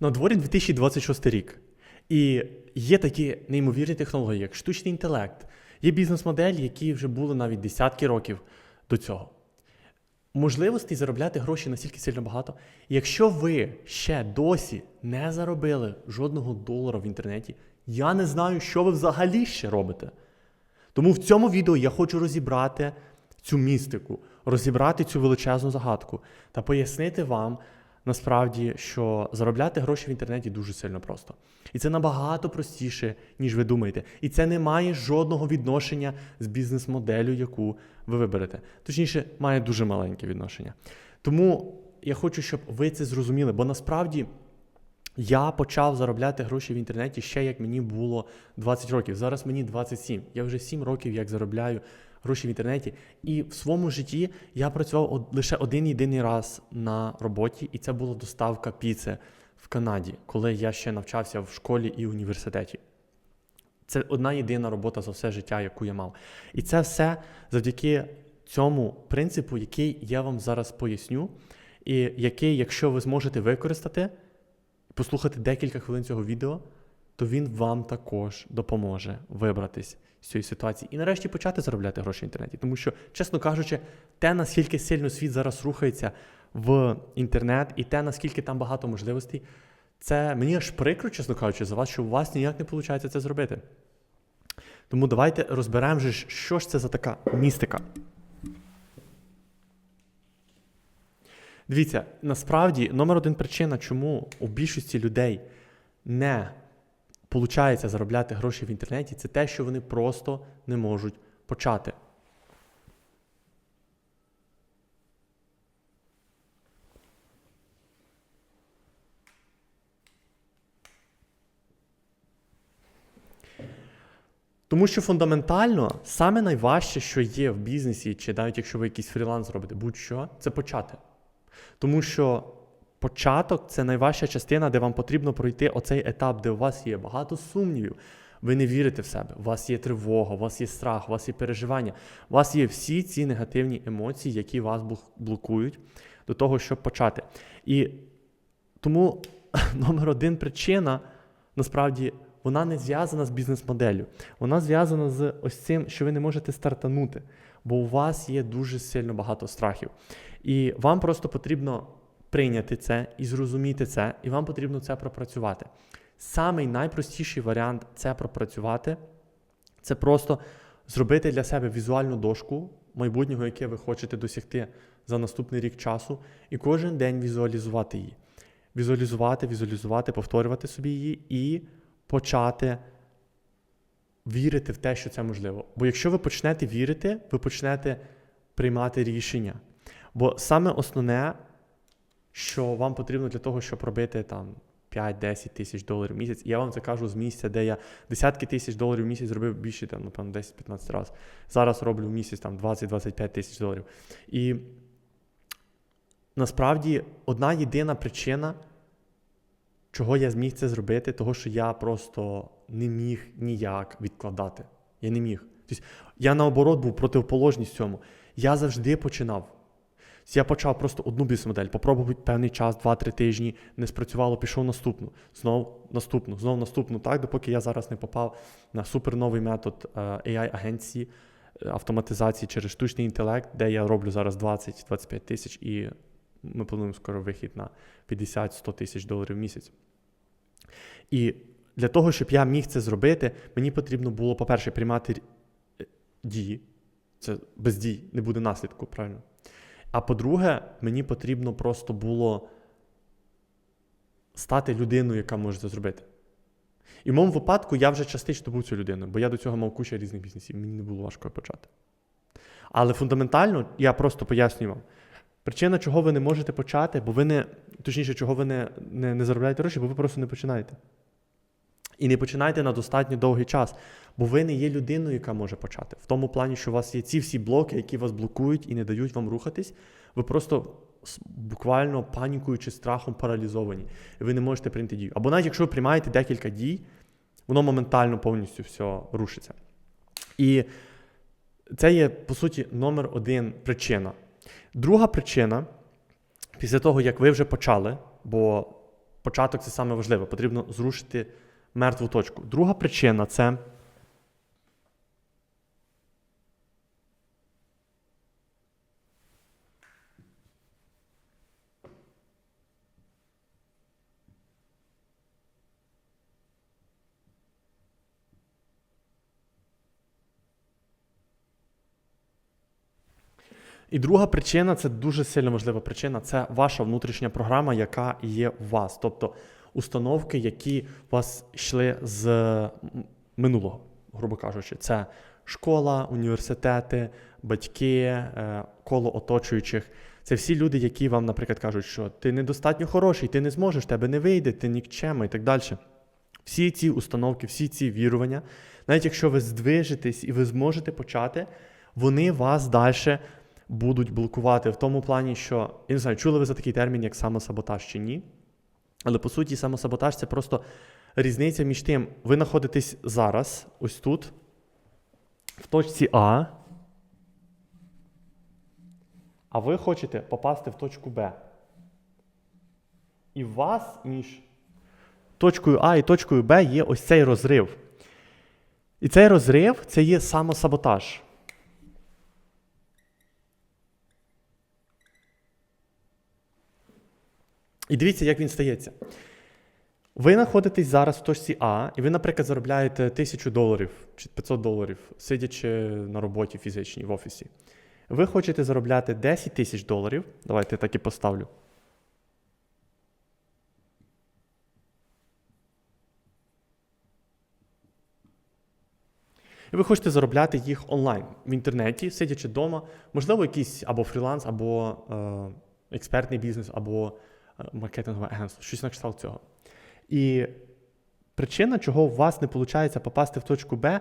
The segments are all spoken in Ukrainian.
На дворі 2026 рік. І є такі неймовірні технології, як штучний інтелект, є бізнес-моделі, які вже були навіть десятки років до цього. Можливостей заробляти гроші настільки сильно багато. Якщо ви ще досі не заробили жодного долара в інтернеті, я не знаю, що ви взагалі ще робите. Тому в цьому відео я хочу розібрати цю містику, розібрати цю величезну загадку та пояснити вам насправді, що заробляти гроші в інтернеті дуже сильно просто. І це набагато простіше, ніж ви думаєте. І це не має жодного відношення з бізнес-моделлю, яку ви виберете. Точніше, має дуже маленьке відношення. Тому я хочу, щоб ви це зрозуміли, бо насправді. Я почав заробляти гроші в інтернеті ще як мені було 20 років. Зараз мені 27. Я вже 7 років як заробляю гроші в інтернеті. І в своєму житті я працював лише один єдиний раз на роботі, і це була доставка піци в Канаді, коли я ще навчався в школі і університеті. Це одна єдина робота за все життя, яку я мав. І це все завдяки цьому принципу, який я вам зараз поясню, і який, якщо ви зможете використати, послухати декілька хвилин цього відео, то він вам також допоможе вибратись з цієї ситуації і нарешті почати заробляти гроші в інтернеті. Тому що, чесно кажучи, те, наскільки сильно світ зараз рухається в інтернет, і те, наскільки там багато можливостей, це мені аж прикро, чесно кажучи, за вас, що у вас ніяк не виходить це зробити. Тому давайте розберемо, що ж це за така містика. Дивіться, насправді номер один причина, чому у більшості людей не виходить заробляти гроші в інтернеті, це те, що вони просто не можуть почати. Тому що фундаментально саме найважче, що є в бізнесі, чи навіть якщо ви якийсь фріланс робите, будь-що, це почати. Тому що початок це найважча частина, де вам потрібно пройти оцей етап, де у вас є багато сумнівів. Ви не вірите в себе, у вас є тривога, у вас є страх, у вас є переживання, у вас є всі ці негативні емоції, які вас блокують до того, щоб почати. І тому номер один причина насправді вона не зв'язана з бізнес-моделлю. Вона зв'язана з ось цим, що ви не можете стартанути, бо у вас є дуже сильно багато страхів. І вам просто потрібно прийняти це і зрозуміти це, і вам потрібно це пропрацювати. Самий найпростіший варіант це пропрацювати це просто зробити для себе візуальну дошку майбутнього, яке ви хочете досягти за наступний рік часу, і кожен день візуалізувати її. Візуалізувати, візуалізувати, повторювати собі її і почати вірити в те, що це можливо. Бо якщо ви почнете вірити, ви почнете приймати рішення. Бо саме основне, що вам потрібно для того, щоб робити там 5-10 тисяч доларів в місяць, І я вам це кажу з місця, де я десятки тисяч доларів в місяць зробив більше, там, напевно, 10-15 разів. Зараз роблю в місяць там 20-25 тисяч доларів. І насправді одна єдина причина, чого я зміг це зробити, того, що я просто не міг ніяк відкладати. Я не міг. Тобто я наоборот був противоположність цьому. Я завжди починав. Я почав просто одну бізнес-модель, попробував певний час, 2-3 тижні, не спрацювало, пішов наступну, знов наступну, знов наступну, так, допоки я зараз не попав на суперновий метод е, AI-агенції е, автоматизації через штучний інтелект, де я роблю зараз 20-25 тисяч, і ми плануємо скоро вихід на 50-100 тисяч доларів в місяць. І для того, щоб я міг це зробити, мені потрібно було, по-перше, приймати дії. Це без дій не буде наслідку, правильно? А по-друге, мені потрібно просто було стати людиною, яка може це зробити. І в моєму випадку я вже частично був цю людиною, бо я до цього мав кучу різних бізнесів, мені не було важко почати. Але фундаментально я просто пояснюю вам. Причина, чого ви не можете почати, бо ви не, точніше, чого ви не, не, не заробляєте гроші, бо ви просто не починаєте. І не починайте на достатньо довгий час, бо ви не є людиною, яка може почати. В тому плані, що у вас є ці всі блоки, які вас блокують і не дають вам рухатись, ви просто буквально панікуючи страхом паралізовані. І ви не можете прийняти дію. Або навіть якщо ви приймаєте декілька дій, воно моментально повністю все рушиться. І це є, по суті, номер один причина. Друга причина, після того, як ви вже почали, бо початок це саме важливе. Потрібно зрушити мертву точку. Друга причина це. І друга причина це дуже сильно важлива причина це ваша внутрішня програма, яка є у вас. Тобто установки, які у вас йшли з минулого, грубо кажучи, це школа, університети, батьки, е, коло оточуючих. Це всі люди, які вам, наприклад, кажуть, що ти недостатньо хороший, ти не зможеш, тебе не вийде, ти нікчема і так далі. Всі ці установки, всі ці вірування, навіть якщо ви здвижитесь і ви зможете почати, вони вас далі будуть блокувати в тому плані, що я не знаю, чули ви за такий термін, як самосаботаж чи ні. Але по суті, самосаботаж це просто різниця між тим, ви знаходитесь зараз, ось тут, в точці А, а ви хочете попасти в точку Б. І у вас між точкою А і точкою Б є ось цей розрив. І цей розрив це є самосаботаж. І дивіться, як він стається. Ви знаходитесь зараз в точці А, і ви, наприклад, заробляєте 1000 доларів чи 500 доларів, сидячи на роботі фізичній в офісі. Ви хочете заробляти 10 тисяч доларів. Давайте я так і поставлю. І ви хочете заробляти їх онлайн в інтернеті, сидячи вдома, можливо, якийсь або фріланс, або е, експертний бізнес, або маркетингове агентство, щось на кшталт цього. І причина, чого у вас не виходить попасти в точку Б,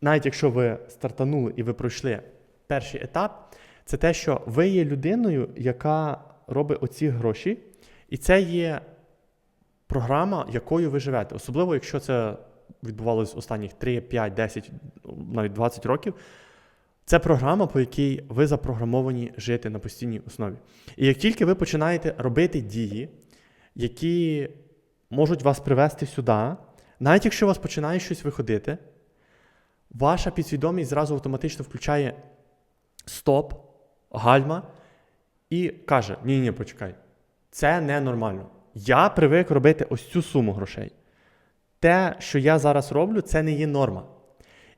навіть якщо ви стартанули і ви пройшли перший етап, це те, що ви є людиною, яка робить оці гроші, і це є програма, якою ви живете. Особливо, якщо це відбувалося останніх 3, 5, 10, навіть 20 років. Це програма, по якій ви запрограмовані жити на постійній основі. І як тільки ви починаєте робити дії, які можуть вас привести сюди, навіть якщо у вас починає щось виходити, ваша підсвідомість зразу автоматично включає стоп, гальма і каже: ні ні почекай, це ненормально. Я привик робити ось цю суму грошей. Те, що я зараз роблю, це не є норма.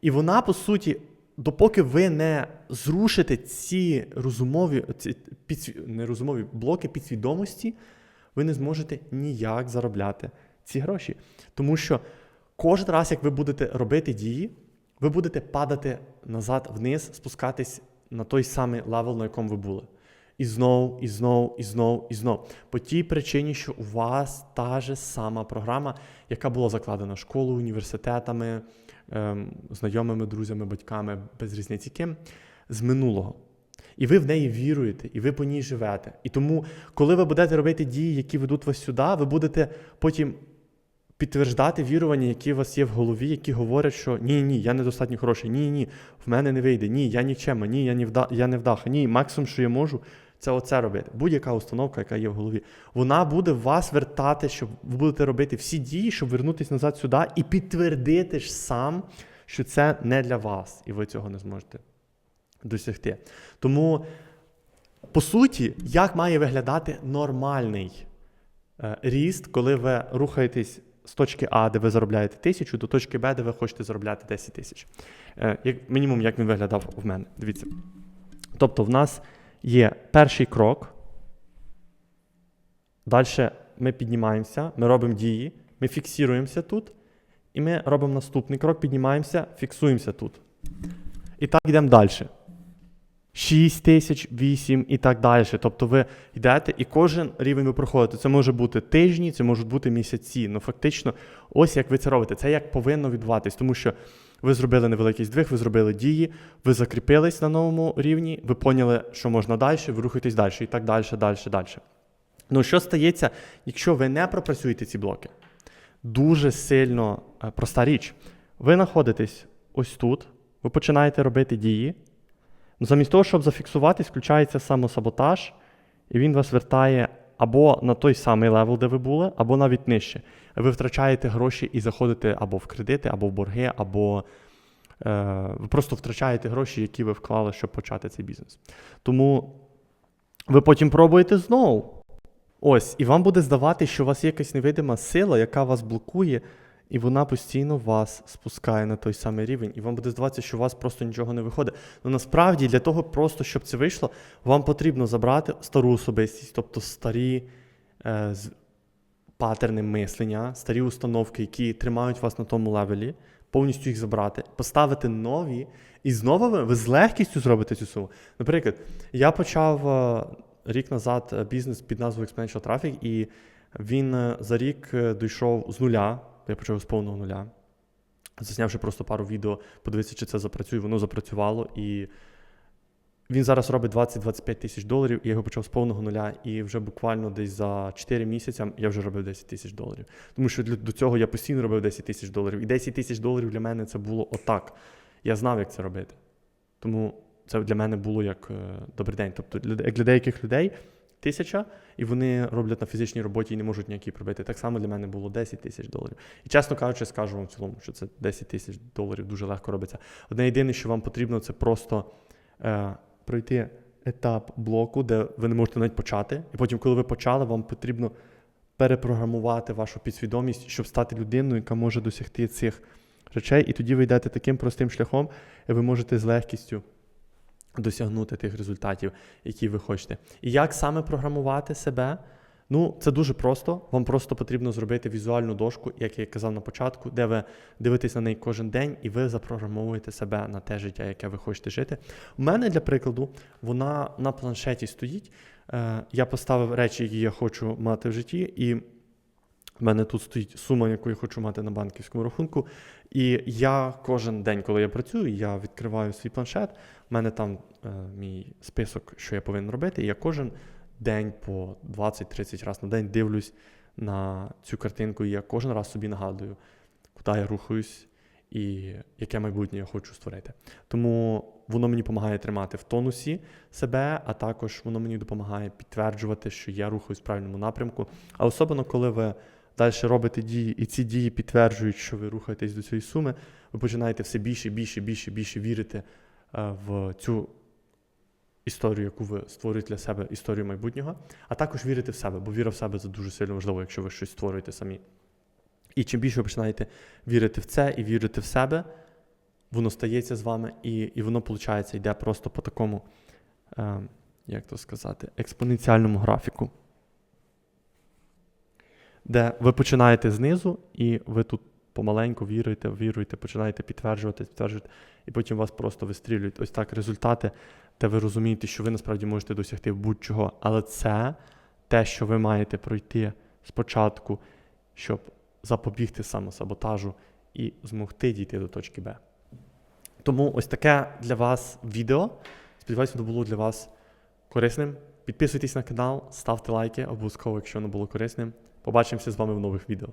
І вона, по суті, допоки ви не зрушите ці розумові, ці підсві... не розумові блоки підсвідомості, ви не зможете ніяк заробляти ці гроші. Тому що кожен раз, як ви будете робити дії, ви будете падати назад вниз, спускатись на той самий левел, на якому ви були. І знов, і знов, і знов, і знов. По тій причині, що у вас та ж сама програма, яка була закладена школою, університетами, знайомими, друзями, батьками, без різниці ким, з минулого. І ви в неї віруєте, і ви по ній живете. І тому, коли ви будете робити дії, які ведуть вас сюди, ви будете потім підтверждати вірування, які у вас є в голові, які говорять, що ні, ні, я недостатньо хороший, ні, ні, в мене не вийде, ні, я нікчема, ні, я не вдаха, ні, максимум, що я можу, це оце робити. Будь-яка установка, яка є в голові, вона буде вас вертати, щоб ви будете робити всі дії, щоб вернутися назад сюди і підтвердити ж сам, що це не для вас, і ви цього не зможете досягти. Тому, по суті, як має виглядати нормальний е, ріст, коли ви рухаєтесь з точки А, де ви заробляєте тисячу, до точки Б, де ви хочете заробляти 10 тисяч. Е, як мінімум, як він виглядав в мене. Дивіться. Тобто, в нас є перший крок. Далі ми піднімаємося, ми робимо дії, ми фіксуємося тут, і ми робимо наступний крок, піднімаємося, фіксуємося тут. І так йдемо далі. 6 тисяч, 8 і так далі. Тобто ви йдете і кожен рівень ви проходите. Це може бути тижні, це можуть бути місяці. Ну фактично, ось як ви це робите. Це як повинно відбуватись, тому що ви зробили невеликий здвиг, ви зробили дії, ви закріпились на новому рівні, ви поняли, що можна далі, ви рухаєтесь далі, і так далі, далі, далі. Ну, що стається, якщо ви не пропрацюєте ці блоки? Дуже сильно е, проста річ. Ви знаходитесь ось тут, ви починаєте робити дії. Ну, Замість того, щоб зафіксуватись, включається самосаботаж, і він вас вертає або на той самий левел, де ви були, або навіть нижче. Ви втрачаєте гроші і заходите або в кредити, або в борги, або е, ви просто втрачаєте гроші, які ви вклали, щоб почати цей бізнес. Тому ви потім пробуєте знову. Ось, і вам буде здавати, що у вас є якась невидима сила, яка вас блокує, і вона постійно вас спускає на той самий рівень. І вам буде здаватися, що у вас просто нічого не виходить. Ну насправді для того, просто щоб це вийшло, вам потрібно забрати стару особистість, тобто старі е, патерни мислення, старі установки, які тримають вас на тому левелі, повністю їх забрати, поставити нові, і знову ви, ви з легкістю зробите цю суму. Наприклад, я почав е, рік назад е, бізнес під назвою Exponential Traffic, і він е, за рік е, дійшов з нуля. Я почав з повного нуля. Заснявши просто пару відео, подивитися, чи це запрацює, воно запрацювало. І він зараз робить 20-25 тисяч доларів, і я його почав з повного нуля. І вже буквально десь за 4 місяці я вже робив 10 тисяч доларів. Тому що до цього я постійно робив 10 тисяч доларів. І 10 тисяч доларів для мене це було отак. Я знав, як це робити. Тому це для мене було як е, добрий день. Тобто, як для деяких людей тисяча, і вони роблять на фізичній роботі і не можуть ніякі пробити. Так само для мене було 10 тисяч доларів. І чесно кажучи, скажу вам в цілому, що це 10 тисяч доларів дуже легко робиться. Одне єдине, що вам потрібно, це просто е, пройти етап блоку, де ви не можете навіть почати. І потім, коли ви почали, вам потрібно перепрограмувати вашу підсвідомість, щоб стати людиною, яка може досягти цих речей. І тоді ви йдете таким простим шляхом, і ви можете з легкістю досягнути тих результатів, які ви хочете. І як саме програмувати себе? Ну, це дуже просто. Вам просто потрібно зробити візуальну дошку, як я казав на початку, де ви дивитесь на неї кожен день, і ви запрограмовуєте себе на те життя, яке ви хочете жити. У мене, для прикладу, вона на планшеті стоїть. Е, Я поставив речі, які я хочу мати в житті, і в мене тут стоїть сума, яку я хочу мати на банківському рахунку. І я кожен день, коли я працюю, я відкриваю свій планшет. У мене там е, мій список, що я повинен робити. І я кожен день по 20-30 разів на день дивлюсь на цю картинку, і я кожен раз собі нагадую, куди я рухаюсь і яке майбутнє я хочу створити. Тому воно мені допомагає тримати в тонусі себе, а також воно мені допомагає підтверджувати, що я рухаюсь в правильному напрямку. А особливо, коли ви далі робите дії, і ці дії підтверджують, що ви рухаєтесь до цієї суми, ви починаєте все більше, більше, більше, більше вірити е, в цю історію, яку ви створюєте для себе, історію майбутнього, а також вірити в себе, бо віра в себе це дуже сильно важливо, якщо ви щось створюєте самі. І чим більше ви починаєте вірити в це і вірити в себе, воно стається з вами, і, і воно, виходить, йде просто по такому, е, як то сказати, експоненціальному графіку. Де ви починаєте знизу, і ви тут помаленьку віруєте, віруєте, починаєте підтверджувати, підтверджувати, і потім вас просто вистрілюють. Ось так результати, де ви розумієте, що ви насправді можете досягти будь-чого. Але це те, що ви маєте пройти спочатку, щоб запобігти самосаботажу і змогти дійти до точки Б. Тому ось таке для вас відео. Сподіваюся, воно було для вас корисним. Підписуйтесь на канал, ставте лайки, обов'язково, якщо воно було корисним. Побачимося з вами в нових відео.